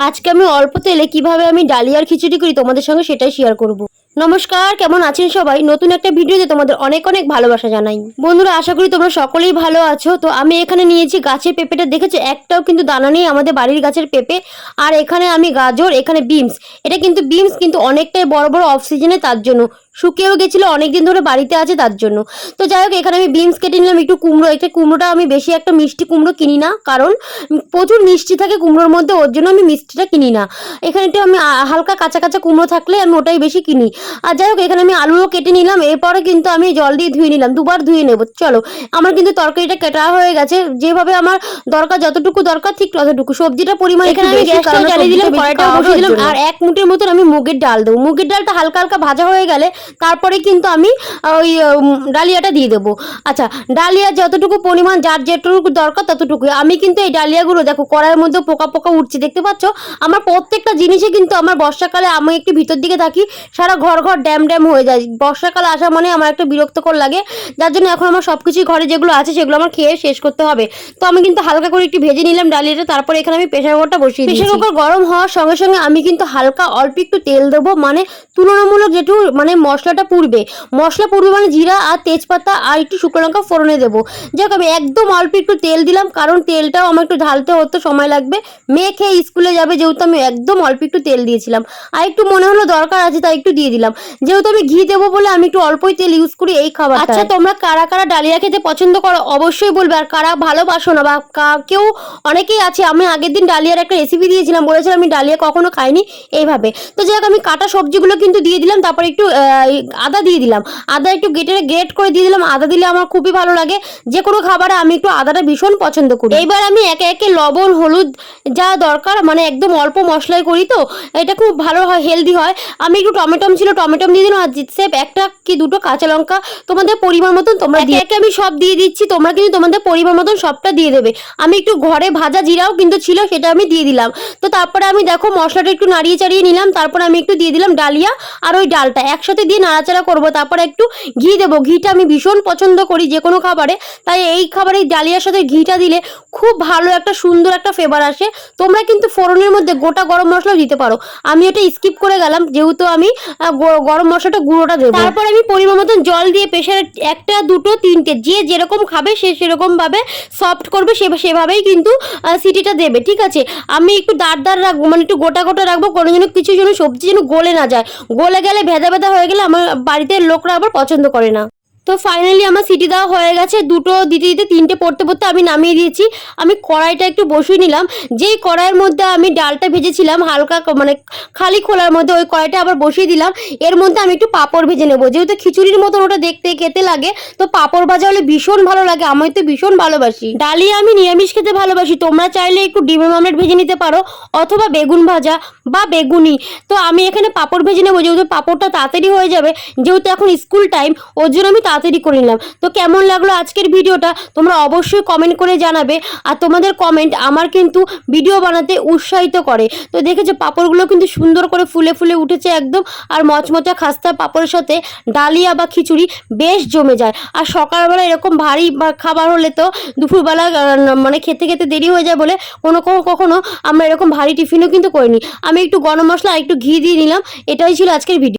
আজকে আমি অল্প তেলে কীভাবে আমি ডালিয়ার খিচুড়ি করি তোমাদের সঙ্গে সেটাই শেয়ার করব। নমস্কার, কেমন আছেন সবাই? নতুন একটা ভিডিওতে তোমাদের অনেক অনেক ভালোবাসা জানাই। বন্ধুরা, আশা করি তোমরা সকলেই ভালো আছো। তো আমি এখানে নিয়েছি গাছের পেঁপেটা। দেখেছ? একটাও কিন্তু দানা নেই আমাদের বাড়ির গাছের পেঁপে। আর এখানে আমি গাজর, এখানে বিমস এটা কিন্তু বিমস কিন্তু অনেকটাই বড় বড় অফ সিজনে তার জন্য। শুকিয়েও গেছিল অনেকদিন ধরে বাড়িতে আছে তার জন্য। তো যাই হোক এখানে আমি বিনস কেটে নিলাম একটু কুমড়ো। একটা কুমড়োটা আমি বেশি একটা মিষ্টি কুমড়ো কিনি না কারণ প্রচুর মিষ্টি থাকে কুমড়োর মধ্যে ওর জন্য আমি মিষ্টিটা কিনি না। এখানে একটু আমি হালকা কাঁচা কাঁচা কুমড়ো থাকলে আমি ওটাই বেশি কিনি। আর যাই হোক এখানে আমি আলুও কেটে নিলাম এরপরে কিন্তু আমি জল দিয়ে ধুয়ে নিলাম দুবার ধুয়ে নেব। চলো আমার কিন্তু তরকারিটা কেটা হয়ে গেছে যেভাবে আমার দরকার যতটুকু দরকার ঠিক ততটুকু। সবজিটা পরিমাণ এখানে আমি গ্যাসটা জ্বালিয়ে দিলাম কড়াইটাও বসিয়ে দিলাম আর এক মুঠের মতন আমি মুগের ডাল দেবো। মুগের ডালটা হালকা হালকা ভাজা হয়ে গেলে তারপরে কিন্তু আমি ওই ডালিয়াটা দিয়ে দেবো। আচ্ছা ডালিয়া যতটুকু পরিমাণ, যার যেটুকু দরকার ততটুকু আমি কিন্তু এই ডালিয়াগুলো, দেখো, কড়াইয়ের মধ্যে পোকা পোকা উঠছে, দেখতে পাচ্ছ? আমার প্রত্যেকটা জিনিসে কিন্তু আমার বর্ষাকালে আমি একটু ভিতর দিকে থাকি, সারা ঘর ঘর ড্যাম ড্যাম হয়ে যায়। বর্ষাকালে আসা মানে আমার একটা বিরক্তকর লাগে। যার জন্য এখন আমার সব কিছুই ঘরে যেগুলো আছে, সেগুলো আমার খেয়ে শেষ করতে হবে। তো আমি কিন্তু হালকা করে একটু ভেজে নিলাম ডালিয়াটা, তারপরে এখানে আমি প্রেশার কুকারটা বসিয়ে প্রেশার কুকার গরম হওয়ার সঙ্গে সঙ্গে আমি কিন্তু হালকা অল্প একটু তেল দেবো মানে তুলনামূলক যেটু মানে মশলাটা পুড়বে। মশলা পুড়বে মানে জিরা আর তেজপাতা আর একটু শুকনো লঙ্কা ফোড়নে দেবো। যাক, আমি একদম অল্প একটু তেল দিলাম, কারণ তেলটাও আমার একটু ঢালতে হতো, সময় লাগবে। মেয়ে খেয়ে স্কুলে যাবে, যেহেতু আমি একদম অল্প একটু তেল দিয়েছিলাম। আর একটু মনে হলো দরকার আছে, তাই একটু দিয়ে দিলাম। যেহেতু আমি ঘি দেবো বলে আমি একটু অল্পই তেল ইউজ করি এই খাবার আচ্ছা তোমরা কারা কারা ডালিয়া খেতে পছন্দ করো অবশ্যই বলবে, আর কারা ভালোবাসো না বা কেউ অনেকেই আছে, আমি আগের দিন ডালিয়ার একটা রেসিপি দিয়েছিলাম, বলেছিলাম আমি ডালিয়া কখনো খাইনি, এইভাবে। তো যাই আমি কাটা সবজিগুলো কিন্তু দিয়ে দিলাম, তারপরে একটু আদা দিয়ে দিলাম। আদা একটু গেটে গ্রেট করে দিয়ে দিলাম। আদা দিলে আমার খুবই ভালো লাগে। যে কোনো খাবারে আমি একটু আদাটা ভীষণ পছন্দ করি। এইবার আমি একে একে লবণ হলুদ যা দরকার মানে একদম অল্প মশলায় করি তো এটা খুব ভালো হয় হেলদি হয়। আমি একটু টমেটম ছিল টমেটম দিয়ে দিলাম। আর সেপ একটা কি দুটো কাঁচা লঙ্কা তোমাদের পরিমাণ মতন তোমরা একে একে আমি সব দিয়ে দিচ্ছি তোমরা কিন্তু তোমাদের পরিমাণ মতন সবটা দিয়ে দেবে। আমি একটু ঘরে ভাজা জিরাও কিন্তু ছিল সেটা আমি দিয়ে দিলাম। তো তারপরে আমি দেখো মশলাটা একটু নাড়িয়ে চাড়িয়ে নিলাম। তারপর আমি একটু দিয়ে দিলাম ডালিয়া আর ওই ডালটা। একসাথে দিয়ে নাড়াচাড়া করব, তারপর একটু ঘি দেবো। ঘিটা আমি ভীষণ পছন্দ করি যে কোনো খাবারে। তাই এই খাবারে ডালিয়ার সাথে ঘিটা দিলে খুব ভালো একটা সুন্দর একটা ফ্লেভার আসে। তোমরা কিন্তু ফোড়নের মধ্যে গোটা গরম মশলাও দিতে পারো। আমি এটা স্কিপ করে গেলাম, যেহেতু আমি গরম মশলাটা গুঁড়োটা দেবো। তারপর আমি পরিমাণ মতন জল দিয়ে প্রেশারে একটা, দুটো, তিনটে, যে যেরকম খাবে সে সেরকম ভাবে সফট করবে, সে, সেভাবেই কিন্তু সিটিটা দেবে, ঠিক আছে? আমি একটু দাঁড় দাঁড় রাখব মানে একটু গোটা গোটা রাখব, কোনো যেন কিছু যেন সবজি যেন গলে না যায়। গলে গেলে ভেদা ভেদা হয়ে গেলে আমার বাড়িতে লোকরা আবার পছন্দ করে না। তো ফাইনালি আমার সিটি দেওয়া হয়ে গেছে। দুটো দিতে দিতে তিনটে পড়তে পড়তে আমি নামিয়ে দিয়েছি। আমি কড়াইটা একটু বসিয়ে নিলাম। যেই কড়াইয়ের মধ্যে আমি ডালটা ভেজেছিলাম, হালকা মানে খালি খোলার মধ্যে ওই কড়াইটা আবার বসিয়ে দিলাম। এর মধ্যে আমি একটু পাঁপড় ভেজে নেব। যেহেতু খিচুড়ির মতন ওটা দেখতে খেতে লাগে, তো পাঁপড় ভাজা হলে ভীষণ ভালো লাগে। আমি তো ভীষণ ভালোবাসি। ডালিয়া আমি নিরামিষ খেতে ভালোবাসি। তোমরা চাইলে একটু ডিমের অমলেট ভেজে নিতে পারো, অথবা বেগুন ভাজা বা বেগুনি। তো আমি এখানে পাঁপড় ভেজে নেব। যেহেতু পাঁপড়টা তাড়াতাড়ি হয়ে যাবে, যেহেতু এখন স্কুল টাইম ওর জন্য আমি তাড়াতাড়ি করে নিলাম। তো কেমন লাগল আজকের ভিডিওটা? তোমরা অবশ্যই কমেন্ট করে জানাবে। আর তোমাদের কমেন্ট আমার কিন্তু ভিডিও বানাতে উৎসাহিত করে। তো দেখেছ, পাঁপড়গুলো কিন্তু সুন্দর করে ফুলে ফুলে উঠেছে একদম। আর মচমচা খাস্তা পাঁপড়ের সাথে ডালিয়া বা খিচুড়ি বেশ জমে যায়। আর সকালবেলা এরকম ভারী খাবার হলে তো দুপুরবেলা মানে খেতে খেতে দেরি হয়ে যায় বলে কোনো কোনো কখনো আমরা এরকম ভারী টিফিনও কিন্তু করিনি। আমি একটু গরম মশলা আর একটু ঘি দিয়ে নিলাম। এটাই ছিল আজকের ভিডিও।